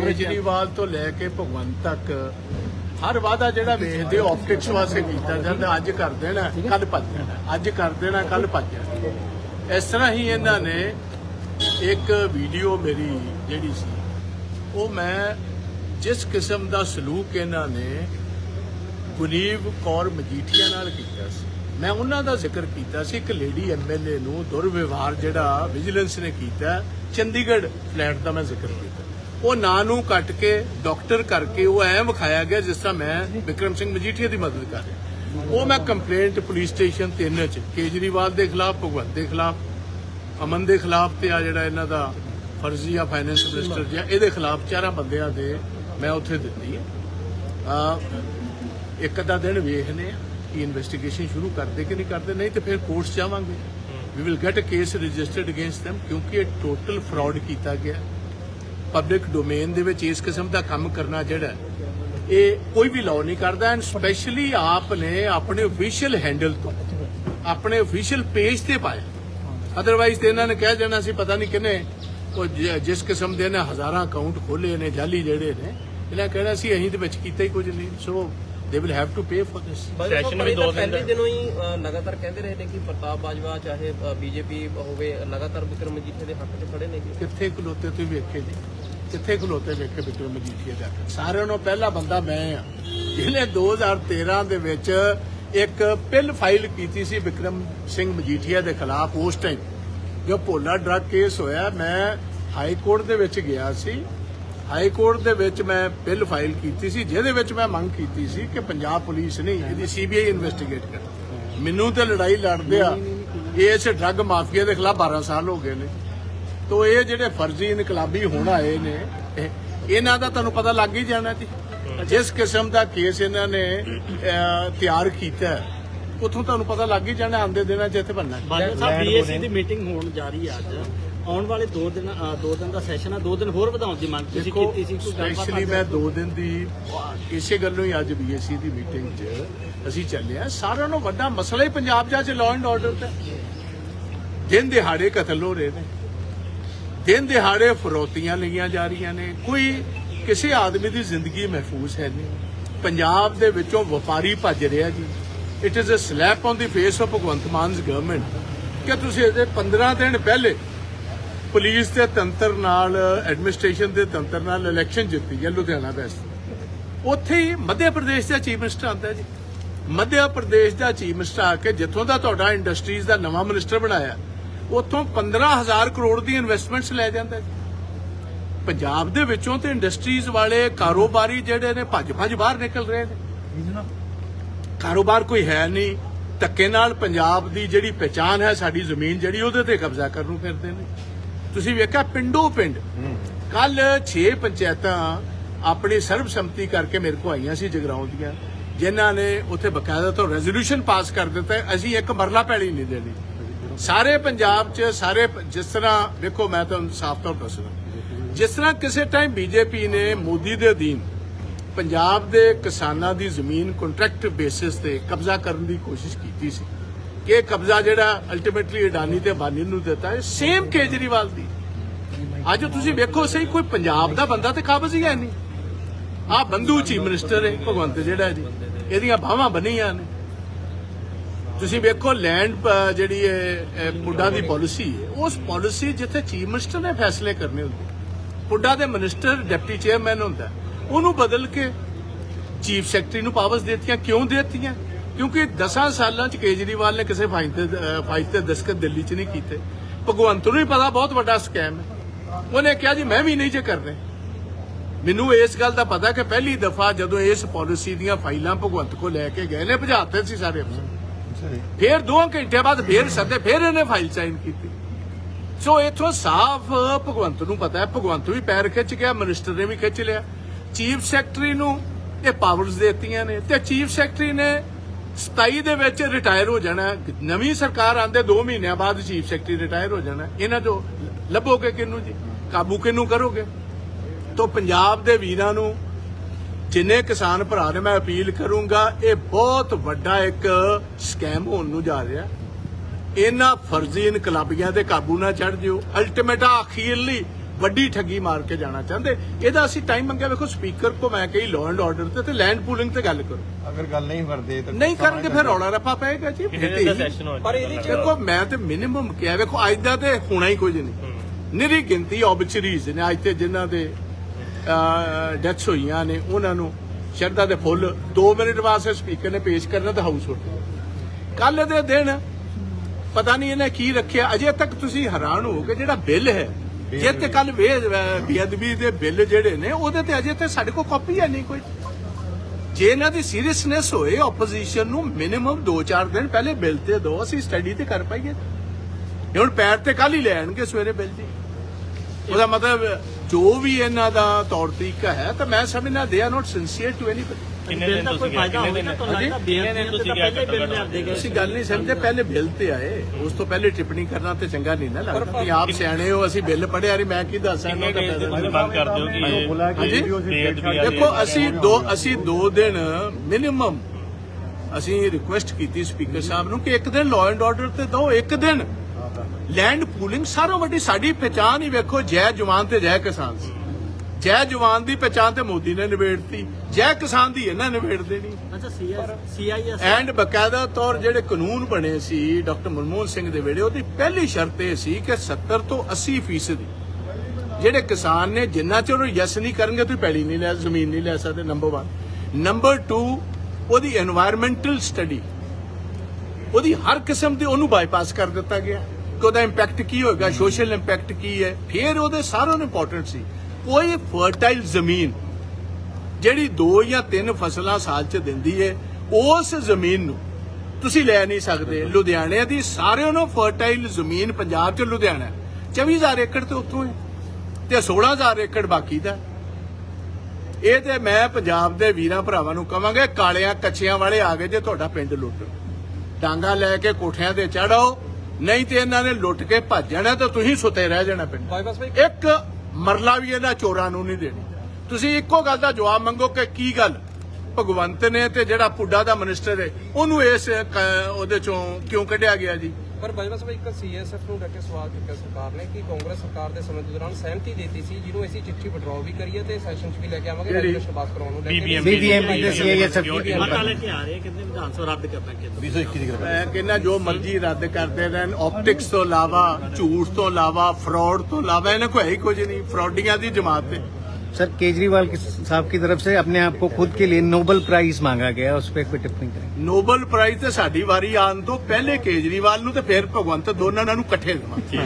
ਕੇਜਰੀਵਾਲ ਤੋਂ ਲੈ ਕੇ ਭਗਵੰਤ ਤੱਕ ਹਰ ਵਾਅਦਾ ਜਿਹੜਾ ਵੇਖਦੇ ਆਪਟਿਕਸ ਵਾਸਤੇ ਕੀਤਾ ਜਾਂਦਾ ਅੱਜ ਕਰ ਦੇਣਾ ਕੱਲ ਭੱਜ ਜਾਣਾ ਅੱਜ ਕਰ ਦੇਣਾ ਕੱਲ ਭੱਜ ਜਾਣਾ। ਇਸ ਤਰ੍ਹਾਂ ਹੀ ਇਹਨਾਂ ਨੇ ਇੱਕ ਵੀਡੀਓ ਮੇਰੀ ਜਿਹੜੀ ਸੀ ਉਹ ਮੈਂ ਜਿਸ ਕਿਸਮ ਦਾ ਸਲੂਕ ਇਹਨਾਂ ਨੇ ਗੁਨੀਵ ਕੌਰ ਮਜੀਠੀਆ ਨਾਲ ਕੀਤਾ ਸੀ ਮੈਂ ਉਹਨਾਂ ਦਾ ਜ਼ਿਕਰ ਕੀਤਾ ਸੀ ਇੱਕ ਲੇਡੀ ਐਮਐਲਏ ਨੂੰ ਦੁਰਵਿਵਹਾਰ ਜਿਹੜਾ ਵਿਜੀਲੈਂਸ ਨੇ ਕੀਤਾ ਚੰਡੀਗੜ੍ਹ ਫਲੈਟ ਦਾ ਮੈਂ ਜ਼ਿਕਰ ਕੀਤਾ। ਉਹ ਨਾਂ ਨੂੰ ਕੱਟ ਕੇ ਡਾਕਟਰ ਕਰਕੇ ਉਹ ਐਂ ਵਿਖਾਇਆ ਗਿਆ ਜਿਸ ਤਰ੍ਹਾਂ ਮੈਂ ਵਿਕਰਮ ਸਿੰਘ ਮਜੀਠੀਆ ਦੀ ਮਦਦ ਕਰ ਰਿਹਾ। ਉਹ ਮੈਂ ਕੰਪਲੇਂਟ ਪੁਲਿਸ ਸਟੇਸ਼ਨ 3 ਚ, ਕੇਜਰੀਵਾਲ ਦੇ ਖਿਲਾਫ, ਭਗਵੰਤ ਦੇ ਖਿਲਾਫ, ਅਮਨ ਦੇ ਖਿਲਾਫ ਤੇ ਆ ਜਿਹੜਾ ਇਹਨਾਂ ਦਾ ਫਰਜ਼ੀ ਆ ਫਾਈਨੈਂਸ ਮਿਨਿਸਟਰ ਜਿਹਾ ਇਹਦੇ ਖਿਲਾਫ ਚਾਰਾਂ ਬੰਦਿਆਂ ਦੇ ਮੈਂ ਉੱਥੇ ਦਿੱਤੀ ਹੈ ਆ, ਇੱਕ ਅੱਧਾ ਦਿਨ ਵੇਖਨੇ ਆ ਕਿ ਇਨਵੈਸਟੀਗੇਸ਼ਨ ਸ਼ੁਰੂ ਕਰਦੇ ਕਿ ਨਹੀਂ ਕਰਦੇ, ਨਹੀਂ ਤੇ ਫਿਰ ਕੋਰਟਸ ਜਾਵਾਂਗੇ। We will get a case registered against them ਕਿਉਂਕਿ ਇਹ ਟੋਟਲ ਫਰਾਡ ਕੀਤਾ ਗਿਆ। ਪਬਲਿਕ ਡੋਮੇਨ ਦੇ ਵਿੱਚ ਇਸ ਕਿਸਮ ਦਾ ਕੰਮ ਕਰਨਾ ਜਿਹੜਾ ਇਹ ਕੋਈ ਵੀ ਲਾਅ ਨਹੀਂ ਕਰਦਾ ਐਂਡ ਸਪੈਸ਼ਲੀ ਆਪ ਨੇ ਆਪਣੇ ਅਫੀਸ਼ੀਅਲ ਹੈਂਡਲ ਤੋਂ ਆਪਣੇ ਅਫੀਸ਼ੀਅਲ ਪੇਜ ਤੇ ਪਾਇਆ। ਅਦਰਵਾਈਜ਼ ਤੇ ਇਹਨਾਂ ਨੇ ਕਹਿ ਜਾਣਾ ਸੀ ਪਤਾ ਨਹੀਂ ਕਿਨੇ ਉਹ ਜਿਸ ਕਿਸਮ ਦੇ ਨੇ ਹਜ਼ਾਰਾਂ ਅਕਾਊਂਟ ਖੋਲੇ ਨੇ ਜਾਲੀ ਜਿਹੜੇ ਨੇ ਇਹਨਾਂ ਕਹਿਣਾ ਸੀ ਅਸੀਂ ਦੇ ਵਿੱਚ ਕੀਤਾ ਹੀ ਕੁਝ ਨਹੀਂ so they will have to pay for this session ਵੀ ਦੋ ਦਿਨ ਪਹਿਲੇ ਦਿਨੋਂ ਹੀ ਲਗਾਤਾਰ ਕਹਿੰਦੇ ਰਹੇ ਨੇ ਕਿ ਪ੍ਰਤਾਪ ਬਾਜਵਾ ਚਾਹੇ ਬੀਜੇਪੀ ਹੋਵੇ ਲਗਾਤਾਰ ਵਿਕਰਮ ਮਜੀਠੇ ਦੇ ਹੱਕ 'ਚ ਖੜੇ ਨੇ। ਕਿੱਥੇ ਖਲੋਤੇ ਤੁਸੀਂ ਵੇਖੇ ਜੀ ਕਿੱਥੇ ਖਲੋਤੇ ਵੇਖੇ ਵਿਕਰਮ ਮਜੀਠੀਆ ਜਾ ਕੇ? ਸਾਰਿਆਂ ਨੂੰ ਪਹਿਲਾ ਬੰਦਾ ਮੈਂ ਆ। ਜਿਹਨੇ 2013 ਦੇ ਵਿੱਚ ਇੱਕ ਪਿਲ ਫਾਈਲ ਕੀਤੀ ਸੀ ਵਿਕਰਮ ਸਿੰਘ ਮਜੀਠੀਆ ਦੇ ਖਿਲਾਫ ਉਸ ਟਾਈਮ ਜੋ ਭੋਲਾ ਡਰੱਗ ਕੇਸ ਹੋਇਆ ਮੈਂ ਹਾਈ ਕੋਰਟ ਦੇ ਵਿੱਚ ਗਿਆ ਸੀ। ਹਾਈ ਕੋਰਟ ਦੇ ਵਿੱਚ ਮੈਂ ਬਿੱਲ ਫਾਈਲ ਕੀਤੀ ਸੀ ਜਿਹਦੇ ਵਿੱਚ ਮੈਂ ਮੰਗ ਕੀਤੀ ਸੀ ਕਿ ਪੰਜਾਬ ਪੁਲਿਸ ਨਹੀਂ ਇਹਦੀ ਸੀਬੀਆਈ ਇਨਵੈਸਟੀਗੇਟ ਕਰੇ। ਮੈਨੂੰ ਤੇ ਲੜਾਈ ਲੜਦੇ ਆ ਇਸ ਡਰੱਗ ਮਾਫੀਆ ਦੇ ਖਿਲਾਫ 12 ਸਾਲ ਹੋ ਗਏ ਨੇ। ਤੋ ਇਹ ਜਿਹੜੇ ਫਰਜ਼ੀ ਇਨਕਲਾਬੀ ਹੁਣ ਆਏ ਨੇ ਇਹ- ਇਹਨਾਂ ਦਾ ਤੁਹਾਨੂੰ ਪਤਾ ਲੱਗ ਹੀ ਜਾਣਾ ਜੀ। ਜਿਸ ਕਿਸਮ ਦਾ ਕੇਸ ਇਹਨਾਂ ਨੇ ਤਿਆਰ ਕੀਤਾ ਉੱਥੋਂ ਤੁਹਾਨੂੰ ਪਤਾ ਲੱਗ ਹੀ ਜਾਣਾ ਆਉਂਦੇ ਦਿਨਾਂ 'ਚ ਇੱਥੇ ਬਣਨਾ। ਬਾਜਵਾ ਸਾਹਿਬ ਬੀਏਸੀ ਦੀ ਮੀਟਿੰਗ ਹੋਣ ਜਾ ਰਹੀ ਹੈ ਅੱਜ। ਆਉਣ ਵਾਲੇ 2 ਦਿਨ ਅ, ਦੋ ਦਿਨ ਦਾ ਸੈਸ਼ਨ ਆ 2 ਦਿਨ ਹੋਰ ਵਧਾਉਣ ਦੀ ਮੰਗ ਤੁਸੀਂ ਕੀਤੀ ਸੀ ਕੋਈ ਗੱਲਬਾਤ ਸਪੈਸ਼ਲੀ ਮੈਂ 2 ਦਿਨ ਦੀ ਇਸੇ ਗੱਲੋਂ ਹੀ ਅੱਜ ਬੀਐਸਸੀ ਦੀ ਮੀਟਿੰਗ 'ਚ ਅਸੀਂ ਚੱਲੇ ਆ ਸਾਰਿਆਂ ਨੂੰ ਵੱਡਾ ਮਸਲਾ ਹੀ ਪੰਜਾਬ 'ਚ ਲਾਅ ਐਂਡ ਆਰਡਰ ਤੇ। ਦਿਨ ਦਿਹਾੜੇ ਕਤਲ ਹੋ ਰਹੇ ਨੇ। ਦਿਨ ਦਿਹਾੜੇ ਫਰੋਤੀਆਂ ਲਈਆਂ ਜਾ ਰਹੀਆਂ ਨੇ। ਕੋਈ ਕਿਸੇ ਆਦਮੀ ਦੀ ਜ਼ਿੰਦਗੀ ਮਹਿਫੂਜ਼ ਹੈ ਨਹੀਂ। ਪੰਜਾਬ ਦੇ ਵਿੱਚੋਂ ਵਪਾਰੀ ਭੱਜ ਰਿਹਾ ਜੀ। It is a slap on the face of Bhagwant Mann's government ਕਿ ਤੁਸੀਂ ਇਹਦੇ 15 ਦਿਨ ਪਹਿਲੇ ਪੁਲਿਸ ਦੇ ਤੰਤਰ ਨਾਲ ਐਡਮਿਨਿਸਟ੍ਰੇਸ਼ਨ ਦੇ ਤੰਤਰ ਨਾਲ ਇਲੈਕਸ਼ਨ ਜਿੱਤੀ ਹੈ ਲੁਧਿਆਣਾ ਵੈਸਟ ਉੱਥੇ ਹੀ ਮੱਧ ਪ੍ਰਦੇਸ਼ ਦਾ ਚੀਫ ਮਿਨਿਸਟਰ ਆਂਦਾ ਜੀ। ਮੱਧ ਪ੍ਰਦੇਸ਼ ਦਾ ਚੀਫ ਮਿਨਿਸਟਰ ਆ ਕੇ ਜਿੱਥੋਂ ਦਾ ਤੁਹਾਡਾ ਇੰਡਸਟਰੀਜ਼ ਦਾ ਨਵਾਂ ਮਿਨਿਸਟਰ ਬਣਾਇਆ। ਉੱਥੋਂ 15000 ਕਰੋੜ ਦੀ ਇਨਵੈਸਟਮੈਂਟਸ ਲੈ ਜਾਂਦਾ ਜੀ। ਪੰਜਾਬ ਦੇ ਵਿੱਚੋਂ ਤੇ ਇੰਡਸਟਰੀਜ਼ ਵਾਲੇ ਕਾਰੋਬਾਰੀ ਜਿਹੜੇ ਨੇ ਭੱਜ ਭੱਜ ਬਾਹਰ ਨਿਕਲ ਰਹੇ ਨੇ। ਕਾਰੋਬਾਰ ਕੋਈ ਹੈ ਨਹੀਂ। ਧੱਕੇ ਨਾਲ ਪੰਜਾਬ ਦੀ ਜਿਹੜੀ ਪਛਾਣ ਹੈ, ਸਾਡੀ ਜ਼ਮੀਨ ਜਿਹੜੀ ਉਹਦੇ ਤੇ ਕਬਜ਼ਾ ਕਰਨ ਨੂੰ ਫਿਰਦੇ ਨੇ। ਤੁਸੀਂ ਵੇਖਿਆ ਪਿੰਡੋ ਪਿੰਡ। ਕੱਲ 6 ਪੰਚਾਇਤਾਂ ਆਪਣੀ ਸਰਬਸੰਮਤੀ ਕਰਕੇ ਮੇਰੇ ਕੋ ਆਈਆਂ ਸੀ ਜਗਰਾਉਂ ਦੀਆਂ, ਜਿਨ੍ਹਾਂ ਨੇ ਉੱਥੇ ਬਕਾਇਦਾ ਤੋਂ ਰੈਜ਼ੋਲੂਸ਼ਨ ਪਾਸ ਕਰ ਦਿੱਤਾ ਅਸੀਂ ਇੱਕ ਮਰਲਾ ਪੈਲੀ ਨਹੀਂ ਦੇਣੀ। ਸਾਰੇ ਪੰਜਾਬ 'ਚ ਸਾਰੇ ਜਿਸ ਤਰ੍ਹਾਂ ਵੇਖੋ ਮੈਂ ਤੁਹਾਨੂੰ ਸਾਫ਼ ਤੌਰ ਦੱਸਦਾ। ਜਿਸ ਤਰ੍ਹਾਂ ਕਿਸੇ ਟਾਈਮ ਬੀਜੇਪੀ ਨੇ ਮੋਦੀ ਦੇ ਅਧੀਨ ਪੰਜਾਬ ਦੇ ਕਿਸਾਨਾਂ ਦੀ ਜ਼ਮੀਨ ਕੰਟਰੈਕਟ ਬੇਸਿਸ ਤੇ ਕਬਜ਼ਾ ਕਰਨ ਦੀ ਕੋਸ਼ਿਸ਼ ਕੀਤੀ ਸੀ ਕਿ ਇਹ ਕਬਜ਼ਾ ਜਿਹੜਾ ਅਲਟੀਮੇਟਲੀ ਅਡਾਨੀ ਤੇ ਬਾਨੀ ਨੂੰ ਦਿੱਤਾ ਹੈ ਸੇਮ ਕੇਜਰੀਵਾਲ ਦੀ। ਅੱਜ ਤੁਸੀਂ ਵੇਖੋ, ਸਹੀ ਕੋਈ ਪੰਜਾਬ ਦਾ ਬੰਦਾ ਤੇ ਕਾਬਜ਼ ਹੀ ਹੈ ਨਹੀਂ। ਆ ਬੰਦੂ ਚੀਫ ਮਿਨਿਸਟਰ ਹੈ, ਭਗਵੰਤ ਜਿਹੜਾ ਜੀ, ਇਹਦੀਆਂ ਬਾਹਾਂ ਬੰਨੀਆਂ ਨੇ। ਤੁਸੀਂ ਵੇਖੋ ਲੈਂਡ ਜਿਹੜੀ ਹੈ ਪੁੱਡਾ ਦੀ ਪਾਲਿਸੀ ਹੈ, ਉਸ ਪਾਲਿਸੀ ਜਿੱਥੇ ਚੀਫ ਮਿਨਿਸਟਰ ਨੇ ਫੈਸਲੇ ਕਰਨੇ ਹੁੰਦੇ ਪੁੱਡਾ ਦੇ ਮਿਨਿਸਟਰ ਡਿਪਟੀ ਚੇਅਰਮੈਨ ਹੁੰਦਾ, ਉਹਨੂੰ ਬਦਲ ਕੇ ਚੀਫ ਸੈਕਟਰੀ ਨੂੰ ਪਾਵਰਸ ਦਿੱਤੀਆਂ, ਕਿਉਂ ਦਿੱਤੀਆਂ? ਕਿਉਂਕਿ 10 ਸਾਲਾਂ ਚ ਕੇਜਰੀਵਾਲ ਨੇ ਕਿਸੇ ਫਾਈਲ ਤੇ ਫਾਈਲ ਤੇ ਦਸਤਖਤ ਦਿੱਲੀ ਚ ਨਹੀਂ ਕੀਤੇ। ਭਗਵੰਤ ਨੂੰ ਹੀ ਪਤਾ, ਬਹੁਤ ਵੱਡਾ ਸਕੈਮ ਹੈ। ਉਹਨੇ ਕਿਹਾ ਜੀ, ਮੈਂ ਵੀ ਨਹੀਂ ਜੇ ਕਰਨੇ। ਮੈਨੂੰ ਇਸ ਗੱਲ ਦਾ ਪਤਾ ਕਿ ਪਹਿਲੀ ਦਫਾ ਜਦੋਂ ਇਸ ਪਾਲਿਸੀ ਦੀਆਂ ਫਾਈਲਾਂ ਭਗਵੰਤ ਕੋ ਲੈ ਕੇ ਗਏ ਨੇ, ਭਜਾਤੇ ਸੀ ਸਾਰੇ ਅਫਸਰ। ਫਿਰ 2 ਘੰਟੇ ਬਾਅਦ ਫਿਰ ਸੱਦੇ, ਫਿਰ ਇਹਨੇ ਫਾਈਲ ਸਾਈਨ ਕੀਤੀ। ਸੋ ਇਥੋਂ ਸਾਫ਼ ਭਗਵੰਤ ਨੂੰ ਪਤਾ ਹੈ, ਭਗਵੰਤ ਵੀ ਪੈਰ ਖਿੱਚ ਗਿਆ ਮਿਨਿਸਟਰ ਨੇ ਵੀ ਖਿੱਚ ਲਿਆ। ਚੀਫ ਸੈਕਟਰੀ ਨੂੰ ਇਹ ਪਾਵਰਸ ਦਿੱਤੀਆਂ ਨੇ ਤੇ ਚੀਫ ਸੈਕਟਰੀ ਨੇ 27 ਦੇ ਵਿੱਚ ਰਿਟਾਇਰ ਹੋ ਜਾਣਾ ਨਵੀਂ ਸਰਕਾਰ ਆਂਦੇ 2 ਮਹੀਨਿਆਂ ਬਾਅਦ ਚੀਫ ਸੈਕਟਰੀ ਰਿਟਾਇਰ ਹੋ ਜਾਣਾ ਇਹਨਾਂ ਤੋਂ ਲੱਭੋਗੇ ਕਿਹਨੂੰ ਜੀ? ਕਾਬੂ ਕਿਹਨੂੰ ਕਰੋਗੇ? ਤੋਂ ਪੰਜਾਬ ਦੇ ਵੀਰਾਂ ਨੂੰ ਜਿੰਨੇ ਕਿਸਾਨ ਭਰਾ ਨੇ ਮੈਂ ਅਪੀਲ ਕਰੂੰਗਾ ਇਹ ਬਹੁਤ ਵੱਡਾ ਇੱਕ ਸਕੈਮ ਹੋਣ ਨੂੰ ਜਾ ਰਿਹਾ। ਇਹਨਾਂ ਫਰਜ਼ੀ ਇਨਕਲਾਬੀਆਂ ਦੇ ਕਾਬੂ ਨਾ ਚੜ ਜਿਓ। ਅਲਟੀਮੇਟਾ ਅਖੀਰਲੀ ਵੱਡੀ ਠੱਗੀ ਮਾਰ ਕੇ ਜਾਣਾ ਚਾਹੁੰਦੇ। ਇਹਦਾ ਅਸੀਂ ਟਾਈਮ ਮੰਗਿਆ ਵੇਖੋ ਸਪੀਕਰ ਕੋ ਮੈਂ ਕਹੀ ਲਾਅ ਐਂਡ ਆਰਡਰ ਤੇ ਤੇ ਲੈਂਡ ਪੂਲਿੰਗ ਤੇ ਗੱਲ ਕਰੋ। ਅਗਰ ਗੱਲ ਨਹੀਂ ਕਰਦੇ ਤਾਂ ਨਹੀਂ ਕਰਨਗੇ ਫਿਰ ਰੌਲਾ ਰੱਪਾ ਪਏਗਾ ਜੀ। ਪਰ ਇਹਦੇ ਚ ਦੇਖੋ ਮੈਂ ਤੇ ਮਿਨੀਮਮ ਕਿਹਾ ਵੇਖੋ ਅੱਜ ਦਾ ਤੇ ਹੋਣਾ ਹੀ ਕੁਝ ਨਹੀਂ। ਨਿਰੀ ਗਿਣਤੀ ਆਬਚਰੀਜ਼ ਨੇ ਅੱਜ ਤੇ ਜਿਨ੍ਹਾਂ ਦੇ ਡੈਥਸ ਹੋਈਆਂ ਨੇ, ਉਹਨਾਂ ਨੂੰ ਸ਼ਰਧਾ ਦੇ ਫੁੱਲ 2 ਮਿੰਟ ਵਾਸਤੇ ਸਪੀਕਰ ਨੇ ਪੇਸ਼ ਕਰਨਾ ਤਾਂ ਹਾਊਸ ਹੋਲਡ ਕੱਲ ਦੇ ਦਿਨ ਪਤਾ ਨਹੀਂ ਇਹਨੇ ਕੀ ਰੱਖਿਆ, ਅਜੇ ਤੱਕ ਤੁਸੀਂ ਹੈਰਾਨ ਹੋ ਜਿਹੜਾ ਬਿੱਲ ਹੈ। ਜੇ ਤੇ ਕੱਲ ਬੇਅਦਬੀ ਦੇ ਬਿੱਲ ਜਿਹੜੇ ਨੇ, ਉਹਦੇ ਤੇ ਅਜੇ ਤੇ ਸਾਡੇ ਕੋਲ ਕਾਪੀ ਹੈ ਨਹੀਂ ਕੋਈ। ਜੇ ਇਹਨਾਂ ਦੀ ਸੀਰੀਅਸਨੈਸ ਹੋਏ ਆਪੋਜੀਸ਼ਨ ਨੂੰ ਮਿਨੀਮਮ 2-4 ਦਿਨ ਪਹਿਲੇ ਬਿੱਲ ਤੇ ਦੋ ਅਸੀਂ ਸਟੱਡੀ ਤੇ ਕਰ ਪਾਈਏ। ਹੁਣ ਪੈਰ ਤੇ ਕੱਲ ਹੀ ਲੈਣਗੇ ਸਵੇਰੇ ਬਿੱਲ ਦੀ। ਉਹਦਾ ਮਤਲਬ ਜੋ ਵੀ ਇਹਨਾਂ ਦਾ ਤੌਰ ਤਰੀਕਾ ਹੈ ਤਾਂ ਮੈਂ ਸਮਝਦਾ they are not sincere to anybody bill ਦਾ ਕੋਈ ਫਾਇਦਾ ਹੋਵੇਗਾ ਤੁਹਾਨੂੰ ਲੱਗਦਾ ਬੇਅਦਬੀ ਤੇ ਤਾਂ ਪਹਿਲੇ ਬਿੱਲ ਲਿਆਂਦੇ ਗਏ ਤੁਸੀਂ ਗੱਲ ਨਹੀਂ ਸਮਝਦੇ ਪਹਿਲੇ ਬਿੱਲ ਤੇ ਆਏ। ਉਸ ਤੋਂ ਪਹਿਲੇ ਟਿੱਪਣੀ ਕਰਨਾ ਤੇ ਚੰਗਾ ਨਹੀਂ ਨਾ ਲੱਗਦਾ। ਤੁਸੀਂ ਆਪ ਸਿਆਣੇ ਹੋ ਅਸੀਂ ਬਿੱਲ ਪੜਿਆ ਰਹੀ ਮੈਂ ਕੀ ਦੱਸਾਂ ਦਾ। ਮੰਗ ਕਰਦੇ ਹੋ ਕਿ ਦੇਖੋ ਅਸੀਂ ਦੋ ਅਸੀਂ ਦੋ ਦਿਨ ਮਿਨੀਮਮ ਅਸੀਂ ਰਿਕੁਐਸਟ ਕੀਤੀ ਸਪੀਕਰ ਸਾਹਿਬ ਨੂੰ ਕਿ ਇੱਕ ਦਿਨ ਲਾਅ ਐਂਡ ਆਰਡਰ ਤੇ ਦਿਓ ਇੱਕ ਦਿਨ। ਲੈਂਡ ਪੂਲਿੰਗ ਸਾਰੋਂ ਵੱਡੀ ਸਾਡੀ ਪਛਾਣ ਹੀ ਵੇਖੋ ਜੈ ਜਵਾਨ ਤੇ ਜੈ ਕਿਸਾਨ ਸੀ। ਜੈ ਜਵਾਨ ਦੀ ਪਛਾਣ ਤੇ ਮੋਦੀ ਨੇ ਨਿਬੇੜਤੀ ਜੈ ਕਿਸਾਨ ਦੀ ਇਹਨਾਂ ਨਿਬੇੜ ਦੇਣੀ ਅੱਛਾ ਸੀਆਈਐਸ ਐਂਡ ਬਕਾਇਦਾ ਤੌਰ ਜਿਹੜੇ ਕਾਨੂੰਨ ਬਣੇ ਸੀ ਡਾਕਟਰ ਮਨਮੋਹਨ ਸਿੰਘ ਦੇ ਵੇਲੇ ਉਹਦੀ ਪਹਿਲੀ ਸ਼ਰਤ ਇਹ ਸੀ ਕਿ 70 ਤੋਂ 80% ਜਿਹੜੇ ਕਿਸਾਨ ਨੇ ਜਿੰਨਾ ਚਿਰ ਉਹ ਯੈਸ ਨਹੀਂ ਕਰਨਗੇ ਤੁਸੀਂ ਪੈਲੀ ਨਹੀਂ ਲੈ ਜ਼ਮੀਨ ਨਹੀਂ ਲੈ ਸਕਦੇ ਨੰਬਰ 1 ਨੰਬਰ 2 ਉਹਦੀ এনवायरमेंटਲ ਸਟੱਡੀ ਉਹਦੀ ਹਰ ਕਿਸਮ ਦੀ ਉਹਨੂੰ ਬਾਈਪਾਸ ਕਰ ਦਿੱਤਾ ਗਿਆ। ਕਿ ਉਹਦਾ ਇੰਪੈਕਟ ਕੀ ਹੋਏਗਾ ਸੋਸ਼ਲ ਇੰਪੈਕਟ ਕੀ ਹੈ? ਫਿਰ ਉਹਦੇ ਸਾਰਿਆਂ ਨੂੰ ਇੰਪੋਰਟੈਂਟ ਸੀ। ਕੋਈ ਫਰਟਾਈਲ ਜ਼ਮੀਨ ਜਿਹੜੀ ਦੋ ਜਾਂ ਤਿੰਨ ਫਸਲਾਂ ਸਾਲ ਚ ਦਿੰਦੀ ਹੈ ਉਸ ਜ਼ਮੀਨ ਨੂੰ ਤੁਸੀਂ ਲੈ ਨਹੀਂ ਸਕਦੇ। ਲੁਧਿਆਣੇ ਦੀ ਸਾਰਿਆਂ ਨੂੰ ਫਰਟਾਈਲ ਜ਼ਮੀਨ ਪੰਜਾਬ ਚ ਲੁਧਿਆਣਾ ਹੈ। 24000 ਏਕੜ ਤੇ ਉੱਥੋਂ ਹੈ ਤੇ 16000 ਏਕੜ ਬਾਕੀ ਦਾ ਇਹ ਤੇ ਮੈਂ ਪੰਜਾਬ ਦੇ ਵੀਰਾਂ ਭਰਾਵਾਂ ਨੂੰ ਕਵਾਂਗੇ ਕਾਲਿਆਂ ਕੱਚਿਆਂ ਵਾਲੇ ਆ ਗਏ ਜੇ ਤੁਹਾਡਾ ਪਿੰਡ ਲੁੱਟ। ਡਾਂਗਾ ਲੈ ਕੇ ਕੋਠਿਆਂ ਤੇ ਚੜਾਓ ਨਹੀਂ ਤੇ ਇਹਨਾਂ ਨੇ ਲੁੱਟ ਕੇ ਭੱਜ ਜਾਣਾ ਤਾਂ ਤੁਸੀਂ ਸੁੱਤੇ ਰਹਿ ਜਾਣਾ ਪਿੰਡ। ਇੱਕ ਮਰਲਾ ਵੀ ਇਹਨਾਂ ਚੋਰਾਂ ਨੂੰ ਨਹੀਂ ਦੇਣੀ। ਤੁਸੀਂ ਇੱਕੋ ਗੱਲ ਦਾ ਜਵਾਬ ਮੰਗੋ ਕਿ ਕੀ ਗੱਲ? ਭਗਵੰਤ ਨੇ ਤੇ ਜਿਹੜਾ ਪੁੱਡਾ ਦਾ ਮਿਨਿਸਟਰ ਹੈ ਉਹਨੂੰ ਇਸ ਉਹਦੇ ਚੋਂ ਕਿਉਂ ਕੱਢਿਆ ਗਿਆ ਜੀ? ਪਰ ਬਾਈਪਾਸ ਭਾਈ ਇੱਕ ਸੀਐਸਐਫ ਨੂੰ ਲੈ ਕੇ ਸਵਾਲ ਚੁੱਕਿਆ ਸਰਕਾਰ ਨੇ ਕਿ ਕਾਂਗਰਸ ਸਰਕਾਰ ਦੇ ਸਮੇਂ ਦੇ ਦੌਰਾਨ ਸਹਿਮਤੀ ਦਿੱਤੀ ਸੀ ਜਿਹਨੂੰ ਅਸੀਂ ਚਿੱਠੀ ਵਿਡਰਾਅ ਵੀ ਕਰੀਏ ਤੇ ਸੈਸ਼ਨ 'ਚ ਵੀ ਲੈ ਕੇ ਆਵਾਂਗੇ ਕਿਹੜੀ? ਰੈਗੂਲੇਸ਼ਨ ਪਾਸ ਕਰਾਉਣ ਨੂੰ ਲੈ ਕੇ BBMP ਦੇ CISF ਮਤਾ ਲੈ ਕੇ ਆ ਰਹੇ ਕਹਿੰਦੇ ਵਿਧਾਨ ਸਭਾ ਰੱਦ ਕਰਨਾ ਕਹਿੰਦੇ 221 ਦੀ ਗੱਲ ਮੈਂ ਕਹਿੰਦਾ ਜੋ ਮਰਜ਼ੀ ਰੱਦ ਕਰਦੇ ਰਹਿਣ ਆਪਟਿਕਸ ਤੋਂ ਇਲਾਵਾ ਝੂਠ ਤੋਂ ਇਲਾਵਾ ਫਰਾਡ ਤੋਂ ਇਲਾਵਾ ਇਹਨਾਂ ਕੋਈ ਹੈ ਹੀ ਕੁਝ ਨਹੀਂ ਫਰਾਡੀਆਂ ਦੀ ਜਮਾਤ ਹੈ सर केजरीवाल की- साहब की तरफ से अपने आप को खुद के लिए नोबल प्राइज मांगा गया उस पर कोई टिप्पणी करें ਨੋਬਲ ਪ੍ਰਾਈਜ਼ ਤੇ ਸਾਡੀ ਵਾਰੀ ਆਉਣ ਤੋਂ ਪਹਿਲੇ ਕੇਜਰੀਵਾਲ ਨੂੰ ਤੇ ਫਿਰ ਭਗਵੰਤ ਦੋਨਾਂ ਨੂੰ ਇਕੱਠੇ ਦੇਵਾਂਗੇ